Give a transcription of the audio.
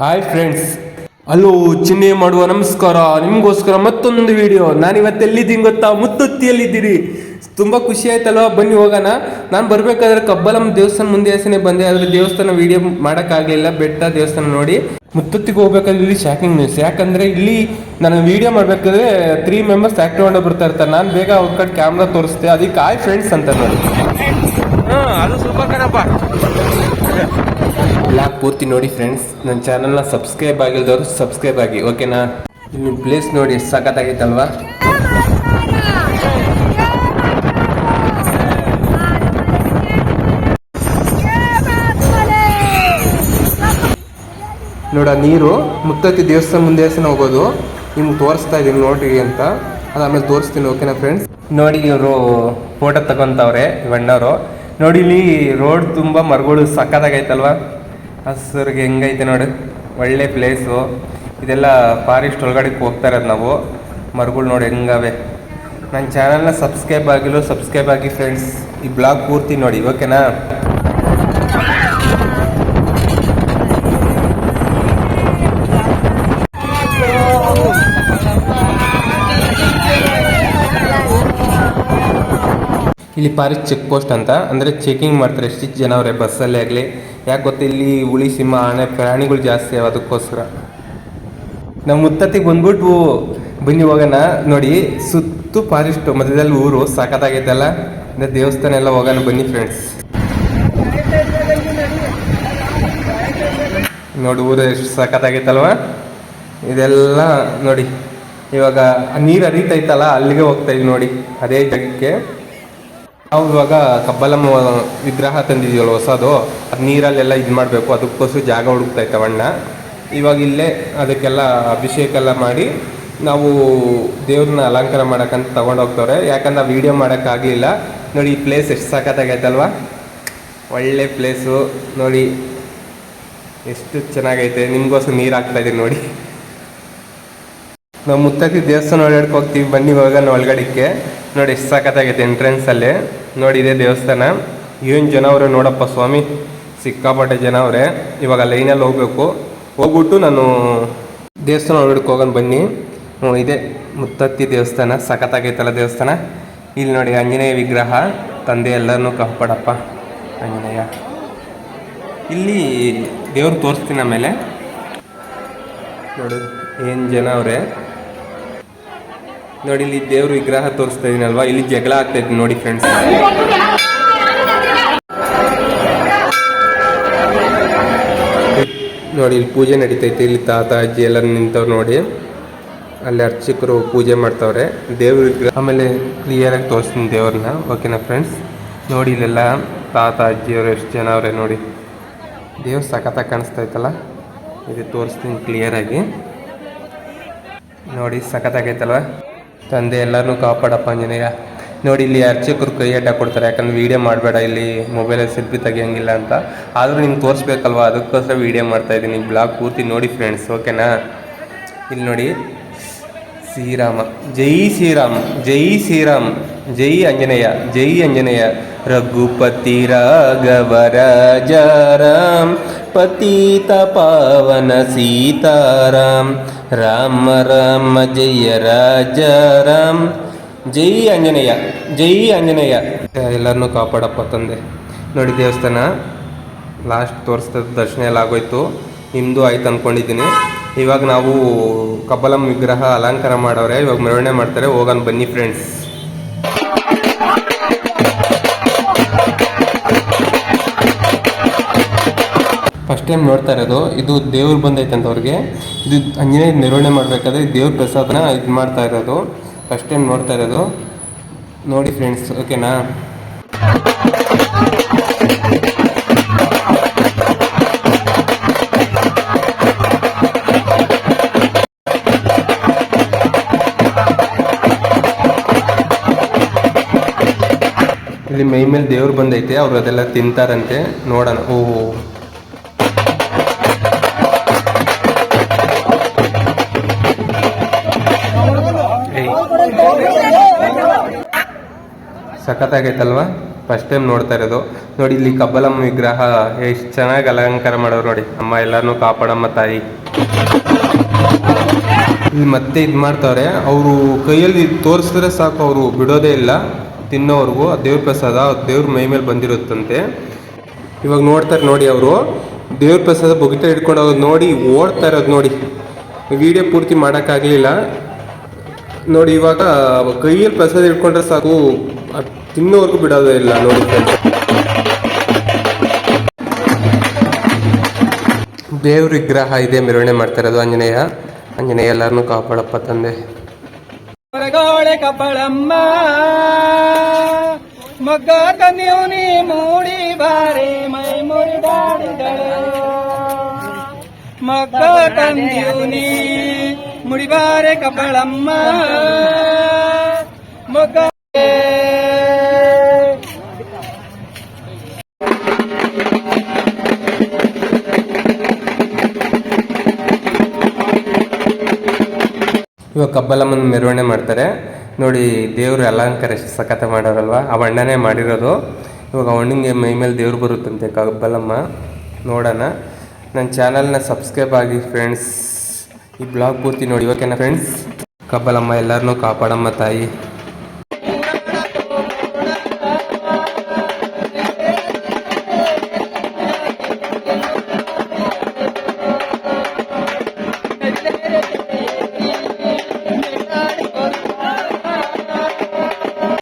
Hi friends hello ಚಿನ್ನೆ ಮಾಡುವ ನಮಸ್ಕಾರ. ನಿಮಗೋಸ್ಕರ ಮತ್ತೊಂದು ವಿಡಿಯೋ ನಾನು ಇವತ್ತು ಎಲ್ಲಿದ್ದೀನಿ ಗೊತ್ತಾ? ಮುತ್ತುತ್ತಿಯಲ್ಲಿದ್ದೀರಿ ತುಂಬ ಖುಷಿ ಆಯ್ತಲ್ವಾ? ಬನ್ನಿ ಹೋಗೋಣ. ನಾನು ಬರಬೇಕಾದ್ರೆ ಕಬ್ಬಲಂ ದೇವಸ್ಥಾನ ಮುಂದೆ ಹೆಸನೇ ಬಂದೆ. ಆದರೆ ದೇವಸ್ಥಾನ ವಿಡಿಯೋ ಮಾಡೋಕ್ಕಾಗಲಿಲ್ಲ. ಬೆಟ್ಟ ದೇವಸ್ಥಾನ ನೋಡಿ. ಮುತ್ತುತ್ತಿಗೆ ಹೋಗ್ಬೇಕಾದ್ರೆ ಇಲ್ಲಿ ಶಾಕಿಂಗ್ ನ್ಯೂಸ್ ಯಾಕಂದರೆ ಇಲ್ಲಿ ನಾನು ವಿಡಿಯೋ ಮಾಡಬೇಕಾದ್ರೆ ತ್ರೀ ಮೆಂಬರ್ಸ್ ಆ್ಯಕ್ಟಿವ್ ಮಾಡೋ ಬರ್ತಾ ಇರ್ತಾರೆ. ನಾನು ಬೇಗ ಅವ್ರ ಕಡೆ ಕ್ಯಾಮ್ರಾ ತೋರಿಸ್ತೆ. ಅದಕ್ಕೆ ಆಯ್ ಫ್ರೆಂಡ್ಸ್ ಅಂತ ನೋಡಿ. ಹಾಂ, ಅದು ಸೂಪರ್ ಕಣಪ್ಪ. ಬ್ಲಾಗ್ ಪೂರ್ತಿ ನೋಡಿ ಫ್ರೆಂಡ್ಸ್ ನನ್ನ ಚಾನಲ್ನ ಸಬ್ಸ್ಕ್ರೈಬ್ ಆಗಿಲ್ದವ್ರು ಸಬ್ಸ್ಕ್ರೈಬ್ ಆಗಿ ಓಕೆನಾ ಇಲ್ಲಿ ಪ್ಲೇಸ್ ನೋಡಿ ಎಷ್ಟು ಸಖತ್ತಾಗೈತಲ್ವಾ? ನೋಡ, ನೀರು ಮುತ್ತತ್ತಿ ದೇವಸ್ಥಾನ ಮುಂದೆ ದೇವಸ್ಥಾನ ಹೋಗೋದು? ನಿಮ್ಗೆ ತೋರಿಸ್ತಾ ಇದ್ದೀನಿ ನೋಡ್ರಿ ಅಂತ. ಅದು ಆಮೇಲೆ ತೋರಿಸ್ತೀನಿ ಓಕೆನಾ ಫ್ರೆಂಡ್ಸ್ ನೋಡಿ ಇವರು ಫೋಟೋ ತಗೊಂತವ್ರೆ ಇವಣ್ಣವರು ನೋಡಿ ಇಲ್ಲಿ ರೋಡ್ ತುಂಬ ಮರಗಳು ಸಕ್ಕತ್ತಾಗೈತಲ್ವಾ ಹಸ್ರಿಗೆ ಹೆಂಗೈತೆ ನೋಡಿ, ಒಳ್ಳೆ ಪ್ಲೇಸು ಇದೆಲ್ಲ ಫಾರೆಸ್ಟ್ ಒಳಗಡೆ ಹೋಗ್ತಾ ಇರೋದು ನಾವು. ಮರಗಳು ನೋಡಿ ಹೆಂಗವೆ. ನನ್ನ ಚಾನಲ್ನ ಸಬ್ಸ್ಕ್ರೈಬ್ ಆಗಿಲ್ಲ ಸಬ್ಸ್ಕ್ರೈಬ್ ಆಗಿ ಫ್ರೆಂಡ್ಸ್ ಈ ಬ್ಲಾಗ್ ಪೂರ್ತಿ ನೋಡಿ ಓಕೆನಾ ಇಲ್ಲಿ ಪಾರಿಸ್ ಚೆಕ್ ಪೋಸ್ಟ್ ಅಂತ. ಅಂದರೆ ಚೆಕಿಂಗ್ ಮಾಡ್ತಾರೆ ಎಷ್ಟು ಜನ ಅವರೇ ಬಸ್ಸಲ್ಲೇ ಆಗಲಿ. ಯಾಕೆ ಗೊತ್ತಾ ಇಲ್ಲಿ ಹುಳಿ ಸಿಂಹ, ಆನೆ, ಪ್ರಾಣಿಗಳು ಜಾಸ್ತಿ ಅವ ಅದಕ್ಕೋಸ್ಕರ. ನಮ್ಮ ಮುತ್ತತ್ತಿಗೆ ಬಂದ್ಬಿಟ್ಟು ಬನ್ನಿ ಹೋಗೋಣ. ನೋಡಿ, ಸುತ್ತು ಫಾರೆಸ್ಟು ಮಧ್ಯದಲ್ಲಿ ಊರು ಸಾಕತ್ತಾಗೈತಲ್ಲ ಅಂದರೆ ದೇವಸ್ಥಾನ ಎಲ್ಲ ಹೋಗೋಣ ಬನ್ನಿ ಫ್ರೆಂಡ್ಸ್ ನೋಡಿ ಊರು ಎಷ್ಟು ಸಾಕತ್ತಾಗೈತಲ್ವ ಇದೆಲ್ಲ ನೋಡಿ, ಇವಾಗ ನೀರು ಹರಿತೈತಲ್ಲ ಅಲ್ಲಿಗೆ ಹೋಗ್ತಾ ನೋಡಿ. ಅದೇ ಜಾಗಕ್ಕೆ ನಾವು ಇವಾಗ ಕಬ್ಬಲಮ್ಮ ವಿಗ್ರಹ ತಂದಿದ್ದೀವಲ್ಲ ಹೊಸದು ಅದು? ನೀರಲ್ಲೆಲ್ಲ ಇದು ಮಾಡಬೇಕು. ಅದಕ್ಕೋಸ್ಕರ ಜಾಗ ಹುಡುಕ್ತಾ ಇತ್ತವಣ್ಣ ಇವಾಗ ಇಲ್ಲೇ ಅದಕ್ಕೆಲ್ಲ ಅಭಿಷೇಕ ಎಲ್ಲ ಮಾಡಿ ನಾವು ದೇವ್ರನ್ನ ಅಲಂಕಾರ ಮಾಡೋಕ್ಕಂತ ತೊಗೊಂಡೋಗ್ತವ್ರೆ ಯಾಕಂದ್ರೆ ವೀಡಿಯೋ ಮಾಡೋಕ್ಕಾಗಲಿಲ್ಲ ನೋಡಿ, ಈ ಪ್ಲೇಸ್ ಎಷ್ಟು ಸಾಕತ್ತಾಗೈತಲ್ವಾ ಒಳ್ಳೆ ಪ್ಲೇಸು ನೋಡಿ, ಎಷ್ಟು ಚೆನ್ನಾಗೈತೆ. ನಿಮಗೋಸ್ಕರ ನೀರು ಹಾಕ್ತಾ ಇದೀನಿ ನೋಡಿ. ನಾವು ಮುತ್ತತ್ತಿ ದೇವಸ್ಥಾನ ಓಡಾಡಕ್ಕೆ ಹೋಗ್ತೀವಿ. ಬನ್ನಿ ಇವಾಗ ನಾವು ಒಳಗಡೆಕ್ಕೆ. ನೋಡಿ, ಎಷ್ಟು ಸಾಕತ್ತಾಗೈತೆ ಎಂಟ್ರೆನ್ಸಲ್ಲಿ ನೋಡಿ, ಇದೇ ದೇವಸ್ಥಾನ. ಏನು ಜನ ಅವರೇ ನೋಡಪ್ಪ ಸ್ವಾಮಿ? ಸಿಕ್ಕಾಪಟ್ಟೆ ಜನ ಅವರೇ. ಇವಾಗ ಲೈನಲ್ಲಿ ಹೋಗಬೇಕು. ಹೋಗ್ಬಿಟ್ಟು ನಾನು ದೇವಸ್ಥಾನ ಒಳಗಡೆಗೆ ಹೋಗೋಣ ಬನ್ನಿ. ನೋಡಿ ಇದೆ ಮುತ್ತತ್ತಿ ದೇವಸ್ಥಾನ. ಸಖತ್ತಾಗೈತಲ್ಲ ದೇವಸ್ಥಾನ. ಇಲ್ಲಿ ನೋಡಿ, ಆಂಜನೇಯ ವಿಗ್ರಹ. ತಂದೆ ಎಲ್ಲರನ್ನೂ ಕಾಪಾಡಪ್ಪ. ಆಂಜನೇಯ. ಇಲ್ಲಿ ದೇವ್ರು ತೋರಿಸ್ತೀನಿ ಆಮೇಲೆ. ನೋಡಿ, ಏನು ಜನ ಅವರೇ? ನೋಡಿ, ಇಲ್ಲಿ ದೇವ್ರ ವಿಗ್ರಹ ತೋರಿಸ್ತಾ ಇದೀನಲ್ವಾ ಇಲ್ಲಿ ಜಗಳ ಆಗ್ತೈತಿ ನೋಡಿ ಫ್ರೆಂಡ್ಸ್ ನೋಡಿ, ಇಲ್ಲಿ ಪೂಜೆ ನಡೀತೈತಿ. ಇಲ್ಲಿ ತಾತ, ಅಜ್ಜಿ ಎಲ್ಲ ನಿಂತವ್ರು ನೋಡಿ. ಅಲ್ಲಿ ಅರ್ಚಕರು ಪೂಜೆ ಮಾಡ್ತಾವ್ರೆ. ದೇವ್ರ ವಿಗ್ರಹ ಆಮೇಲೆ ಕ್ಲಿಯರಾಗಿ ತೋರಿಸ್ತೀನಿ ದೇವ್ರನ್ನ. ಓಕೆನಾ ಫ್ರೆಂಡ್ಸ್ ನೋಡಿ, ಇಲ್ಲೆಲ್ಲ ತಾತ ಅಜ್ಜಿಯವರು ಎಷ್ಟು ಜನ ಅವರೇ ನೋಡಿ. ದೇವ್ರು ಸಖತ್ತಾಗಿ ಕಾಣಿಸ್ತಾ ಇತ್ತಲ್ಲ ಇದು ತೋರಿಸ್ತೀನಿ ಕ್ಲಿಯರಾಗಿ ನೋಡಿ, ಸಖತ್ತಾಗೈತಲ್ವ? ತಂದೆ ಎಲ್ಲರನ್ನೂ ಕಾಪಾಡಪ್ಪ ಆಂಜನೇಯ. ನೋಡಿ, ಇಲ್ಲಿ ಅರ್ಚಕರು ಕೈ ಅಡ್ಡ ಕೊಡ್ತಾರೆ. ಯಾಕಂದ್ರೆ ವೀಡಿಯೋ ಮಾಡಬೇಡ, ಇಲ್ಲಿ ಮೊಬೈಲಲ್ಲಿ ಸೆಲ್ಫಿ ತೆಗಿಯಂಗಿಲ್ಲ ಅಂತ. ಆದರೂ ನಿಮ್ಗೆ ತೋರಿಸ್ಬೇಕಲ್ವ? ಅದಕ್ಕೋಸ್ಕರ ವೀಡಿಯೋ ಮಾಡ್ತಾ ಇದ್ದೀನಿ. ಬ್ಲಾಗ್ ಪೂರ್ತಿ ನೋಡಿ ಫ್ರೆಂಡ್ಸ್ ಓಕೆನಾ ಇಲ್ಲಿ ನೋಡಿ, ಶ್ರೀರಾಮ. ಜೈ ಶ್ರೀರಾಮ್ ಜೈ ಶ್ರೀರಾಮ್, ಜೈ ಆಂಜನೇಯ ಜೈ ಆಂಜನೇಯ. ರಘುಪತಿ ರಾಘವರ ರಾಮ್ ಪತೀತ ಪಾವನ ಸೀತಾರಾಮ್. ರಾಮ ರಾಮ ಜಯ ರಾಜ ರಾಮ್. ಜೈ ಆಂಜನೇಯ ಜೈ ಆಂಜನೇಯ. ಎಲ್ಲರನ್ನೂ ಕಾಪಾಡಪ್ಪ ತಂದೆ. ನೋಡಿ ದೇವಸ್ಥಾನ ಲಾಸ್ಟ್ ತೋರಿಸ್ತದ ದರ್ಶನ ಎಲ್ಲ ಆಗೋಯ್ತು. ನಿಮ್ಮದು ಆಯ್ತು ಅಂದ್ಕೊಂಡಿದ್ದೀನಿ ಇವಾಗ ನಾವು ಕಬ್ಬಲಂ ವಿಗ್ರಹ ಅಲಂಕಾರ ಮಾಡೋರೆ, ಇವಾಗ ಮೆರವಣಿಗೆ ಮಾಡ್ತಾರೆ. ಹೋಗೋಣ ಬನ್ನಿ ಫ್ರೆಂಡ್ಸ್ ಫಸ್ಟ್ ಟೈಮ್ ನೋಡ್ತಾ ಇರೋದು. ಇದು ದೇವ್ರು ಬಂದೈತೆ ಅಂತ ಅವ್ರಿಗೆ. ಇದು ಆಂಜನೇಯ ನಿರ್ವಹಣೆ ಮಾಡಬೇಕಾದ್ರೆ ದೇವ್ರ ಪ್ರಸಾದನ ಇದು ಮಾಡ್ತಾ ಇರೋದು. ಫಸ್ಟ್ ಟೈಮ್ ನೋಡ್ತಾ ಇರೋದು. ನೋಡಿ ಫ್ರೆಂಡ್ಸ್ ಓಕೆನಾ ಇಲ್ಲಿ ಮೈ ಮೇಲೆ ದೇವ್ರು ಬಂದೈತೆ. ಅವ್ರು ಅದೆಲ್ಲ ತಿಂತಾರಂತೆ. ನೋಡೋಣ. ಓ ಸಖತ್ತಾಗೈತಲ್ವಾ? ಫಸ್ಟ್ ಟೈಮ್ ನೋಡ್ತಾ ಇರೋದು. ನೋಡಿ, ಇಲ್ಲಿ ಕಬ್ಬಲಮ್ಮ ವಿಗ್ರಹ ಎಷ್ಟು ಚೆನ್ನಾಗಿ ಅಲಂಕಾರ ಮಾಡೋರು ನೋಡಿ. ಅಮ್ಮ ಎಲ್ಲಾನು ಕಾಪಾಡಮ್ಮ ತಾಯಿ. ಇಲ್ಲಿ ಮತ್ತೆ ಇದು ಮಾಡ್ತಾವ್ರೆ, ಅವರು ಕೈಯಲ್ಲಿ ತೋರಿಸಿದ್ರೆ ಸಾಕು, ಅವರು ಬಿಡೋದೇ ಇಲ್ಲ. ತಿನ್ನೋವರೆಗೂ ದೇವ್ರ ಪ್ರಸಾದ ದೇವ್ರ ಮೈ ಮೇಲೆ ಬಂದಿರುತ್ತಂತೆ. ಇವಾಗ ನೋಡ್ತಾರೆ ನೋಡಿ ಅವರು, ದೇವ್ರ ಪ್ರಸಾದ ಬೊಗಿತ ಹಿಡ್ಕೊಂಡು ಹೋಗೋದು ನೋಡಿ ಓಡ್ತಾ ಇರೋದು ನೋಡಿ. ವಿಡಿಯೋ ಪೂರ್ತಿ ಮಾಡೋಕ್ಕಾಗಲಿಲ್ಲ. ನೋಡಿ, ಇವಾಗ ಕೈಯಲ್ಲಿ ಪ್ರಸಾದ ಹಿಡ್ಕೊಂಡ್ರೆ ಸಾಕು. ಅದ್ ತಿನ್ನೋವರೆಗೂ ಬಿಡೋದೇ ಇಲ್ಲ ನೋಡಿ. ದೇವ್ರ ವಿಗ್ರಹ ಇದೆ ಮೆರವಣಿಗೆ ಮಾಡ್ತಾ ಇರೋದು ಆಂಜನೇಯ. ಆಂಜನೇಯ ಎಲ್ಲರನ್ನೂ ಕಾಪಾಡಪ್ಪ ತಂದೆ. ಹೊರಗೋಳೆ ಕಬ್ಬಳಮ್ಮ ಮಗ್ಗ ನೀ ಮೂಡಿ ಬಾರಿ ಮೈ ಮುರಿದಾಡಿದಳು ಮಗ್ಗ ನೀ ಮುಡಿಬಾರೆ ಕಪಳಮ್ಮ ಮಗ್ಗ ಇವಾಗ ಕಬ್ಬಲಮ್ಮನ ಮೆರವಣೆ ಮಾಡ್ತಾರೆ. ನೋಡಿ, ದೇವ್ರ ಅಲಂಕಾರ ಎಷ್ಟು ಸಖತ ಮಾಡೋರಲ್ವ? ಆ ಅಣ್ಣನೇ ಮಾಡಿರೋದು. ಇವಾಗ ಅವಣ್ಣಿಗೆ ಮೈ ಮೇಲೆ ದೇವ್ರು ಬರುತ್ತಂತೆ ಕಬ್ಬಲಮ್ಮ ನೋಡೋಣ. ನನ್ನ ಚಾನಲ್ನ ಸಬ್ಸ್ಕ್ರೈಬ್ ಆಗಿ ಫ್ರೆಂಡ್ಸ್. ಈ ಬ್ಲಾಗ್ ಪೂರ್ತಿ ನೋಡಿ, ಓಕೆನಾ ಫ್ರೆಂಡ್ಸ್? ಕಬ್ಬಲಮ್ಮ ಎಲ್ಲರನ್ನೂ ಕಾಪಾಡಮ್ಮ ತಾಯಿ.